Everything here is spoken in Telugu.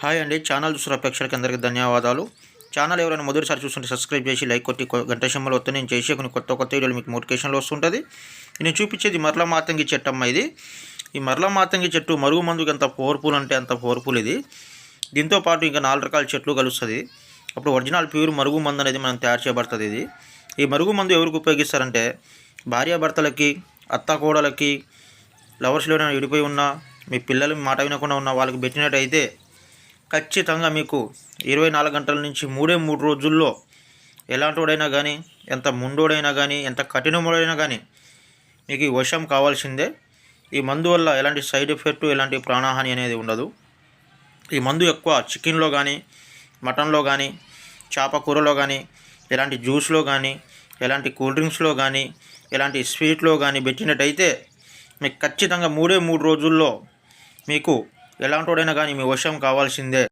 హాయ్ అండి. ఛానల్ చూసిన ప్రేక్షకులకి అందరికీ ధన్యవాదాలు. ఛానల్ ఎవరైనా మొదటిసారి చూస్తుంటే సబ్స్క్రైబ్ చేసి లైక్ కొట్టి గంట సింబల్ వస్తే నేను చేసే కొన్ని కొత్త కొత్త వీడియోలు మీకు నోటిఫికేషన్లో వస్తుంటుంది. నేను చూపించేది మరల మాతంగి చెట్టు అమ్మ ఇది. ఈ మరల మాతంగి చెట్టు మరుగు మందుకి ఎంత పవర్ఫుల్ అంటే అంత పవర్ఫుల్ ఇది. దీంతో పాటు ఇంకా నాలుగు రకాల చెట్లు కలుస్తుంది. అప్పుడు ఒరిజినల్ ప్యూర్ మరుగు మందు అనేది మనం తయారు చేయబడుతుంది ఇది. ఈ మరుగు మందు ఎవరికి ఉపయోగిస్తారంటే భార్యాభర్తలకి అత్త కోడలకి లవర్స్లోనే విడిపోయి ఉన్నా మీ పిల్లలు మాట వినకుండా ఉన్న వాళ్ళకి పెట్టినట్టయితే ఖచ్చితంగా మీకు ఇరవై నాలుగు గంటల నుంచి మూడే మూడు రోజుల్లో ఎలాంటోడైనా కానీ ఎంత ముండోడైనా కానీ ఎంత కఠినముడైనా కానీ మీకు ఈ వశం కావాల్సిందే. ఈ మందు వల్ల ఎలాంటి సైడ్ ఎఫెక్ట్ ఎలాంటి ప్రాణహాని అనేది ఉండదు. ఈ మందు ఎక్కువ చికెన్లో కానీ మటన్లో కానీ చేప కూరలో కానీ ఎలాంటి జ్యూస్లో కానీ ఎలాంటి కూల్ డ్రింక్స్లో కానీ ఎలాంటి స్వీట్లో కానీ పెట్టినట్టయితే మీకు ఖచ్చితంగా మూడే మూడు రోజుల్లో మీకు ఎలాంటోడైనా కానీ మీ వశం కావాల్సిందే.